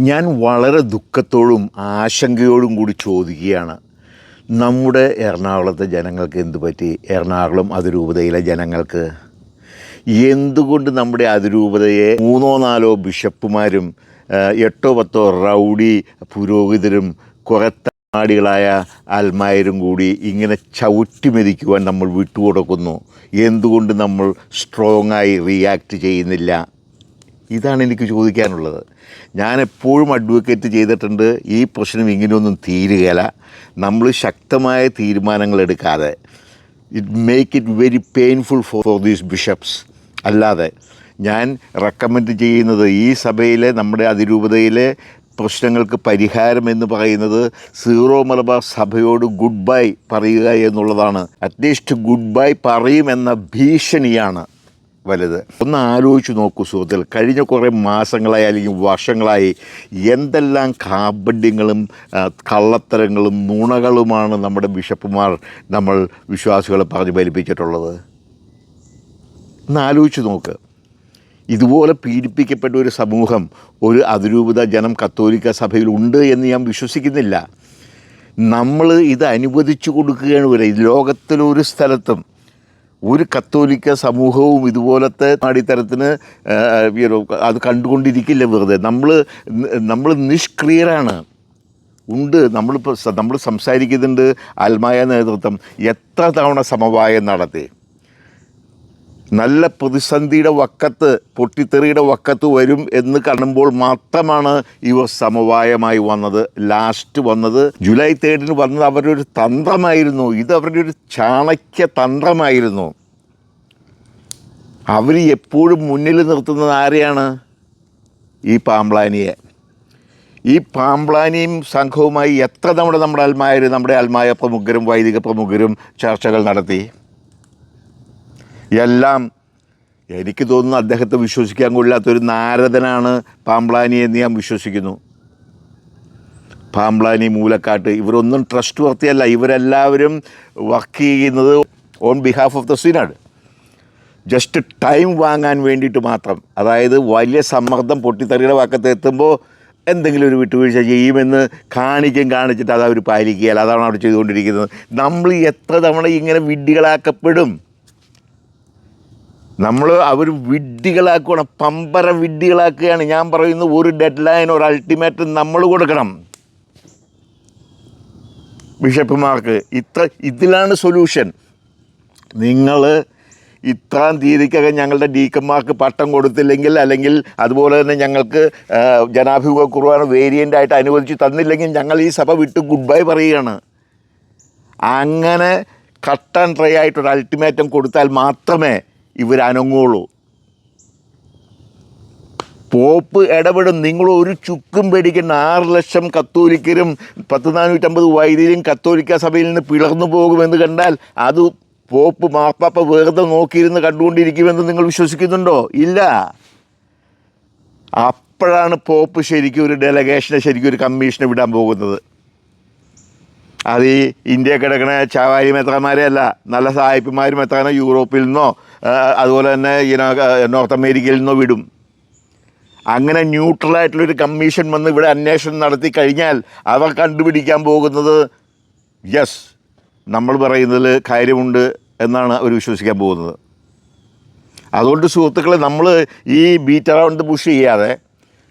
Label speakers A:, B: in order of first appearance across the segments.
A: ഞാൻ വളരെ ദുഃഖത്തോടും ആശങ്കയോടും കൂടി ചോദിക്കുകയാണ്. നമ്മുടെ എറണാകുളത്തെ ജനങ്ങൾക്ക് എന്ത് പറ്റി? എറണാകുളം അതിരൂപതയിലെ ജനങ്ങൾക്ക്? എന്തുകൊണ്ട് നമ്മുടെ അതിരൂപതയെ മൂന്നോ നാലോ ബിഷപ്പുമാരും എട്ടോ പത്തോ റൗഡി പുരോഹിതരും കുറേ താടികളായ ആൽമായരും കൂടി ഇങ്ങനെ ചവിട്ടി മെതിക്കുവാൻ നമ്മൾ വിട്ടുകൊടുക്കുന്നു? എന്തുകൊണ്ട് നമ്മൾ സ്ട്രോങ് ആയി റിയാക്ട് ചെയ്യുന്നില്ല? ഇതാണ് എനിക്ക് ചോദിക്കാനുള്ളത്. ഞാൻ എപ്പോഴും അഡ്വക്കേറ്റ് ചെയ്തിട്ടുണ്ട് ഈ പ്രശ്നം ഇങ്ങനെയൊന്നും തീരുകയില്ല നമ്മൾ ശക്തമായ തീരുമാനങ്ങൾ എടുക്കാതെ. It make it very painful for these bishops അല്ലാതെ ഞാൻ റെക്കമെൻഡ് ചെയ്യുന്നത് ഈ സഭയിലെ നമ്മുടെ അതിരൂപതയിലെ പ്രശ്നങ്ങൾക്ക് പരിഹാരം എന്ന് പറയുന്നത് സീറോ മലബാർ സഭയോട് ഗുഡ് ബൈ പറയുക എന്നുള്ളതാണ്. അറ്റ്ലീസ്റ്റ് ഗുഡ് ബൈ പറയുമെന്ന ഭീഷണിയാണ്. വലുത്. ഒന്ന് ആലോചിച്ച് നോക്കൂ സുഹൃത്തുക്കൾ. കഴിഞ്ഞ കുറേ മാസങ്ങളായി അല്ലെങ്കിൽ വർഷങ്ങളായി എന്തെല്ലാം കാപഡ്യങ്ങളും കള്ളത്തരങ്ങളും നുണകളുമാണ് നമ്മുടെ ബിഷപ്പുമാർ നമ്മൾ വിശ്വാസികളെ പറഞ്ഞു ഫലിപ്പിച്ചിട്ടുള്ളത് ഒന്ന് ആലോചിച്ച് നോക്ക്. ഇതുപോലെ പീഡിപ്പിക്കപ്പെട്ട ഒരു സമൂഹം ഒരു അതിരൂപത ജനം കത്തോലിക്ക സഭയിൽ ഉണ്ട് എന്ന് ഞാൻ വിശ്വസിക്കുന്നില്ല. നമ്മൾ ഇത് അനുവദിച്ചു കൊടുക്കുകയാണ് വരെ ലോകത്തിലൊരു സ്ഥലത്തും ഒരു കത്തോലിക്ക സമൂഹവും ഇതുപോലത്തെ അടിത്തരത്തിന് അത് കണ്ടുകൊണ്ടിരിക്കില്ല വെറുതെ. നമ്മൾ നമ്മൾ നിഷ്ക്രിയരാണ്. ഉണ്ട്. നമ്മളിപ്പോൾ നമ്മൾ സംസാരിക്കുന്നുണ്ട് ആത്മായ നേതൃത്വം. എത്ര തവണ സമവായം നടത്തി? നല്ല പ്രതിസന്ധിയുടെ വക്കത്ത് പൊട്ടിത്തെറിയുടെ വക്കത്ത് വരും എന്ന് കാണുമ്പോൾ മാത്രമാണ് ഇവർ സമവായമായി വന്നത്. ലാസ്റ്റ് വന്നത്. ജൂലൈ തേർഡിന് വന്നത് അവരുടെ ഒരു തന്ത്രമായിരുന്നു. ഇത് അവരുടെ ഒരു ചാണക്യ തന്ത്രമായിരുന്നു. അവർ എപ്പോഴും മുന്നിൽ നിർത്തുന്നത് ആരെയാണ്? ഈ പാമ്പ്ലാനിയെ. ഈ പാമ്പ്ലാനിയും സംഘവുമായി എത്ര നമ്മുടെ നമ്മുടെ അൽമായർ നമ്മുടെ അൽമായ പ്രമുഖരും വൈദിക പ്രമുഖരും ചർച്ചകൾ നടത്തി? എല്ലാം എനിക്ക് തോന്നുന്നു അദ്ദേഹത്തെ വിശ്വസിക്കാൻ കൊള്ളാത്ത ഒരു നാരദനാണ് പാമ്പ്ലാനി എന്ന് ഞാൻ വിശ്വസിക്കുന്നു. പാമ്പ്ലാനി മൂലക്കാട്ട് ഇവരൊന്നും ട്രസ്റ്റ് വർത്തിയല്ല ഇവരെല്ലാവരും വർക്ക് ചെയ്യുന്നത് on behalf of the synod just time വാങ്ങാൻ വേണ്ടിയിട്ട് മാത്രം. അതായത് വലിയ സമ്മർദ്ദം പൊട്ടിത്തെറിയുടെ വാക്കത്ത് എത്തുമ്പോൾ എന്തെങ്കിലും ഒരു വിട്ടുവീഴ്ച ചെയ്യുമെന്ന് കാണിക്കും കാണിച്ചിട്ട് അത് അവർ പാലിക്കുകയല്ല. അതാണ് അവർ ചെയ്തുകൊണ്ടിരിക്കുന്നത്. നമ്മൾ എത്ര തവണ ഇങ്ങനെ വിഡ്ഢികളാക്കപ്പെടും? നമ്മൾ അവർ വിഡ്ഢികളാക്കുകയാണ് പമ്പര വിഡ്ഢികളാക്കുകയാണ്. ഞാൻ പറയുന്നത് ഒരു ഡെഡ് ലൈൻ ഒരു അൾട്ടിമേറ്റ് നമ്മൾ കൊടുക്കണം. ബിഷപ്പുമാർക്ക് ഇത്ര ഇതിലാണ് സൊല്യൂഷൻ നിങ്ങൾ ഇത്രാം തീയതിക്കകം ഞങ്ങളുടെ ഡീക്കന്മാർക്ക് പട്ടം കൊടുത്തില്ലെങ്കിൽ അല്ലെങ്കിൽ അതുപോലെ തന്നെ ഞങ്ങൾക്ക് ജനാഭിമുഖ കുർബാന വേരിയന്റ് ആയിട്ട് അനുവദിച്ച് തന്നില്ലെങ്കിൽ ഞങ്ങൾ ഈ സഭ വിട്ട് ഗുഡ് ബൈ പറയുകയാണ്. അങ്ങനെ കട്ട് ആൻഡ് ട്രൈ ആയിട്ടൊരു അൾട്ടിമേറ്റം കൊടുത്താൽ മാത്രമേ ഇവർ അനങ്ങുള്ളൂ പോപ്പ് ഇടപെടും. നിങ്ങൾ ഒരു ചുക്കും പേടിക്കുന്ന ആറ് ലക്ഷം കത്തോലിക്കരും പത്ത് നാനൂറ്റമ്പത് വൈദ്യരും കത്തോലിക്ക സഭയിൽ നിന്ന് പിളർന്നു പോകുമെന്ന് കണ്ടാൽ അത് പോപ്പ് മാപ്പാപ്പ വെറുതെ നോക്കിയിരുന്ന് കണ്ടുകൊണ്ടിരിക്കുമെന്ന് നിങ്ങൾ വിശ്വസിക്കുന്നുണ്ടോ? ഇല്ല. അപ്പോഴാണ് പോപ്പ് ശരിക്കും ഒരു ഡെലഗേഷനെ ശരിക്കും ഒരു കമ്മീഷനെ വിടാൻ പോകുന്നത്. അത് ഈ ഇന്ത്യ കിടക്കണ ചാവാരി മെത്രാന്മാരെ അല്ല നല്ല സായിപ്പുമാരും എത്രാനോ യൂറോപ്പിൽ നിന്നോ അതുപോലെ തന്നെ ഈ നോർത്ത് അമേരിക്കയിൽ നിന്നോ വിടും. അങ്ങനെ ന്യൂട്രലായിട്ടുള്ളൊരു കമ്മീഷൻ വന്ന് ഇവിടെ അന്വേഷണം നടത്തി കഴിഞ്ഞാൽ അവർ കണ്ടുപിടിക്കാൻ പോകുന്നത് യെസ് നമ്മൾ പറയുന്നതിൽ കാര്യമുണ്ട് എന്നാണ് അവർ വിശ്വസിക്കാൻ പോകുന്നത്. അതുകൊണ്ട് സുഹൃത്തുക്കളെ നമ്മൾ ഈ ബീറ്റ് അറൗണ്ട് പുഷ് ചെയ്യാതെ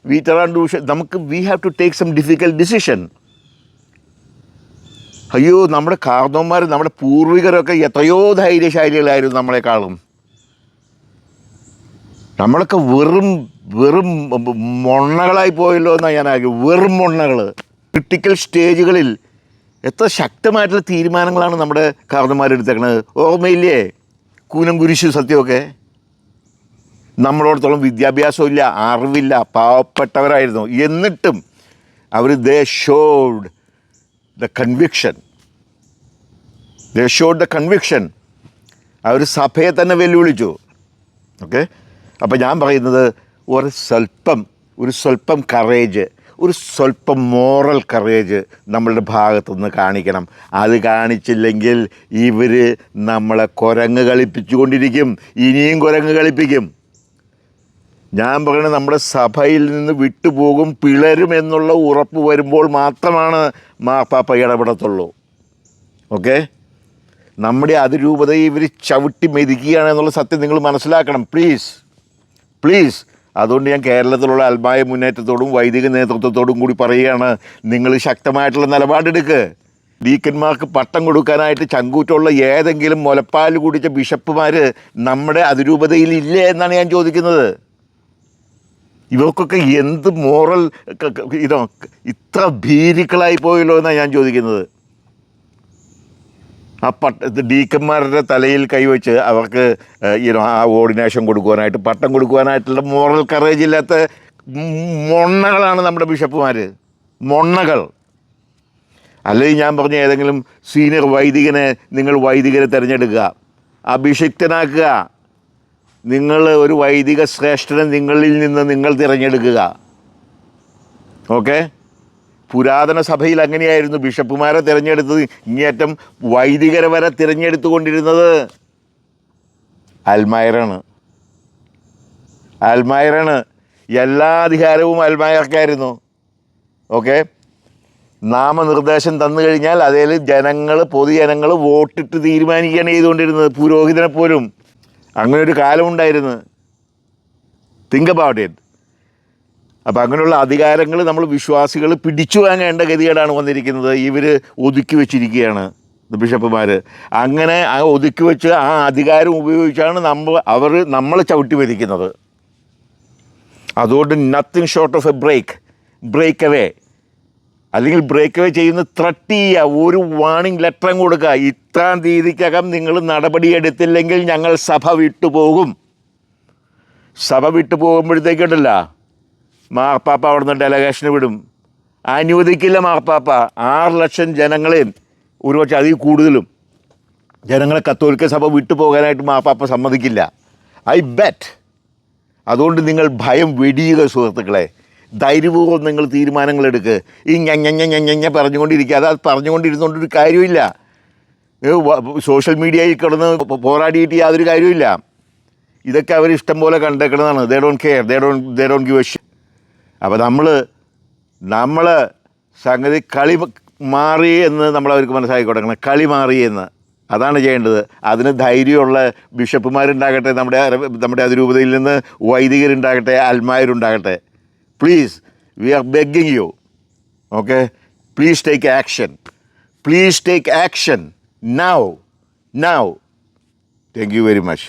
A: ബീറ്റ് അറൗണ്ട് പുഷ് നമുക്ക് we have to take some difficult decision അയ്യോ നമ്മുടെ കാർന്നോന്മാർ നമ്മുടെ പൂർവികരൊക്കെ എത്രയോ ധൈര്യശാലികളായിരുന്നു നമ്മളെക്കാളും. നമ്മളൊക്കെ വെറും വെറും മൊണ്ണകളായി പോയല്ലോ എന്നാണ് ഞാൻ ആഗ്രഹം. വെറും മൊണ്ണകൾ ക്രിട്ടിക്കൽ സ്റ്റേജുകളിൽ എത്ര ശക്തമായിട്ടുള്ള തീരുമാനങ്ങളാണ് നമ്മുടെ കാർന്നന്മാരെടുത്തേക്കണത്. ഓർമ്മയില്ലേ? കൂനം കുരിശു സത്യമൊക്കെ? നമ്മളോടത്തോളം വിദ്യാഭ്യാസമില്ല അറിവില്ല പാവപ്പെട്ടവരായിരുന്നു. എന്നിട്ടും അവർ they showed the conviction they showed the conviction അവർ സഭയെ തന്നെ വെല്ലുവിളിച്ചു. ഓക്കെ അപ്പോൾ ഞാൻ പറയുന്നത് ഒരു സ്വല്പം ഒരു സ്വല്പം കറേജ് ഒരു സ്വല്പം മോറൽ കറേജ് നമ്മളുടെ ഭാഗത്തുനിന്ന് കാണിക്കണം. അത് കാണിച്ചില്ലെങ്കിൽ ഇവർ നമ്മളെ കുരങ്ങ് കളിപ്പിച്ചുകൊണ്ടിരിക്കും. ഇനിയും കുരങ്ങ് കളിപ്പിക്കും. ഞാൻ പറയുന്നത് നമ്മുടെ സഭയിൽ നിന്ന് വിട്ടുപോകും പിളരും എന്നുള്ള ഉറപ്പ് വരുമ്പോൾ മാത്രമാണ് മാപ്പാപ്പ ഇടപെടത്തുള്ളൂ. ഓക്കെ? നമ്മുടെ അതിരൂപതയെ ഇവർ ചവിട്ടി മെതിക്കുകയാണ് എന്നുള്ള സത്യം നിങ്ങൾ മനസ്സിലാക്കണം പ്ലീസ് പ്ലീസ് അതുകൊണ്ട് ഞാൻ കേരളത്തിലുള്ള അൽമായ മുന്നേറ്റത്തോടും വൈദിക നേതൃത്വത്തോടും കൂടി പറയുകയാണ്. നിങ്ങൾ ശക്തമായിട്ടുള്ള നിലപാടെടുക്ക് ഡീക്കന്മാർക്ക് പട്ടം കൊടുക്കാനായിട്ട് ചങ്കൂറ്റുള്ള ഏതെങ്കിലും മുലപ്പാൽ കുടിച്ച ബിഷപ്പുമാർ നമ്മുടെ അതിരൂപതയിൽ ഇല്ലേ എന്നാണ് ഞാൻ ചോദിക്കുന്നത്. ഇവർക്കൊക്കെ എന്ത് മോറൽ ഇതോ ഇത്ര ഭീരുക്കളായി പോയല്ലോ എന്നാണ് ഞാൻ ചോദിക്കുന്നത്. ആ പട്ട ഡീക്കന്മാരുടെ തലയിൽ കൈവച്ച് അവർക്ക് ഈനോ ആ ഓർഡിനേഷൻ കൊടുക്കുവാനായിട്ട് പട്ടം കൊടുക്കുവാനായിട്ടുള്ള മോറൽ കറേജ് ഇല്ലാത്ത മൊണ്ണകളാണ് നമ്മുടെ ബിഷപ്പുമാർ മൊണ്ണകൾ. അല്ലെങ്കിൽ ഞാൻ പറഞ്ഞ ഏതെങ്കിലും സീനിയർ വൈദികനെ നിങ്ങൾ വൈദികരെ തിരഞ്ഞെടുക്കുക അഭിഷിക്തനാക്കുക നിങ്ങൾ ഒരു വൈദിക ശ്രേഷ്ഠനെ നിങ്ങളിൽ നിന്ന് നിങ്ങൾ തിരഞ്ഞെടുക്കുക. ഓക്കെ? പുരാതന സഭയിൽ അങ്ങനെയായിരുന്നു ബിഷപ്പുമാരെ തിരഞ്ഞെടുത്തത്. ഇങ്ങേറ്റം വൈദികരെ വരെ തിരഞ്ഞെടുത്തുകൊണ്ടിരുന്നത് അൽമായറാണ് അൽമായറാണ് എല്ലാ അധികാരവും അൽമായർക്കായിരുന്നു. ഓക്കെ? നാമനിർദ്ദേശം തന്നു കഴിഞ്ഞാൽ അതിൽ ജനങ്ങൾ പൊതുജനങ്ങൾ വോട്ടിട്ട് തീരുമാനിക്കുകയാണ് ചെയ്തുകൊണ്ടിരുന്നത്. പുരോഹിതനെ പോലും. അങ്ങനെ ഒരു കാലമുണ്ടായിരുന്നു. തിങ്ക് അബൌട്ട് ഇറ്റ് അപ്പം അങ്ങനെയുള്ള അധികാരങ്ങൾ നമ്മൾ വിശ്വാസികൾ പിടിച്ചു വാങ്ങേണ്ട ഗതികേടാണ് വന്നിരിക്കുന്നത്. ഇവർ ഒതുക്കി വെച്ചിരിക്കുകയാണ് ബിഷപ്പുമാർ അങ്ങനെ ആ ഒതുക്കി വെച്ച് ആ അധികാരം ഉപയോഗിച്ചാണ് നമ്മൾ അവർ നമ്മളെ ചവിട്ടി വരിക്കുന്നത് അതുകൊണ്ട് nothing short of a break break away അല്ലെങ്കിൽ ബ്രേക്ക് അവേ ചെയ്യുന്ന ത്രട്ട് ചെയ്യുക. ഒരു വാണിംഗ് ലെറ്ററും കൊടുക്കുക. ഇത്രാം തീയതിക്കകം നിങ്ങൾ നടപടിയെടുത്തില്ലെങ്കിൽ ഞങ്ങൾ സഭ വിട്ടുപോകും. സഭ വിട്ടു പോകുമ്പോഴത്തേക്കുണ്ടല്ല മാർപ്പാപ്പ അവിടെ നിന്ന് ഡെലഗേഷന് വിടും. അനുവദിക്കില്ല മാർപ്പാപ്പ. ആറ് ലക്ഷം ജനങ്ങളെയും ഒരുപക്ഷെ അതിൽ കൂടുതലും ജനങ്ങളെ കത്തോലിക്ക സഭ വിട്ടു പോകാനായിട്ട് മാർപ്പാപ്പ സമ്മതിക്കില്ല. ഐ ബെറ്റ് അതുകൊണ്ട് നിങ്ങൾ ഭയം വെടിയുക സുഹൃത്തുക്കളെ. ധൈര്യപൂർവം നിങ്ങൾ തീരുമാനങ്ങൾ എടുക്കുക ഈ ഞഞ്ഞ ഞഞ്ഞ പറഞ്ഞുകൊണ്ടിരിക്കുക. അത് പറഞ്ഞുകൊണ്ടിരുന്നുകൊണ്ടൊരു കാര്യമില്ല സോഷ്യൽ മീഡിയയിൽ കിടന്ന് പോരാടിയിട്ട് യാതൊരു കാര്യമില്ല ഇതൊക്കെ അവർ ഇഷ്ടം പോലെ കണ്ടേക്കണതാണ്. They don't care they don't they don't give a അപ്പോൾ നമ്മൾ നമ്മൾ സംഗതി കളി മാറി എന്ന് നമ്മൾ അവർക്ക് മനസ്സിലാക്കി കൊടുക്കണം. കളി മാറി എന്ന്. അതാണ് ചെയ്യേണ്ടത്. അതിന് ധൈര്യമുള്ള ബിഷപ്പുമാരുണ്ടാകട്ടെ നമ്മുടെ നമ്മുടെ അതിരൂപതയിൽ നിന്ന് വൈദികരുണ്ടാകട്ടെ അൽമാരുണ്ടാകട്ടെ please we are begging you okay please take action please take action now now thank you very much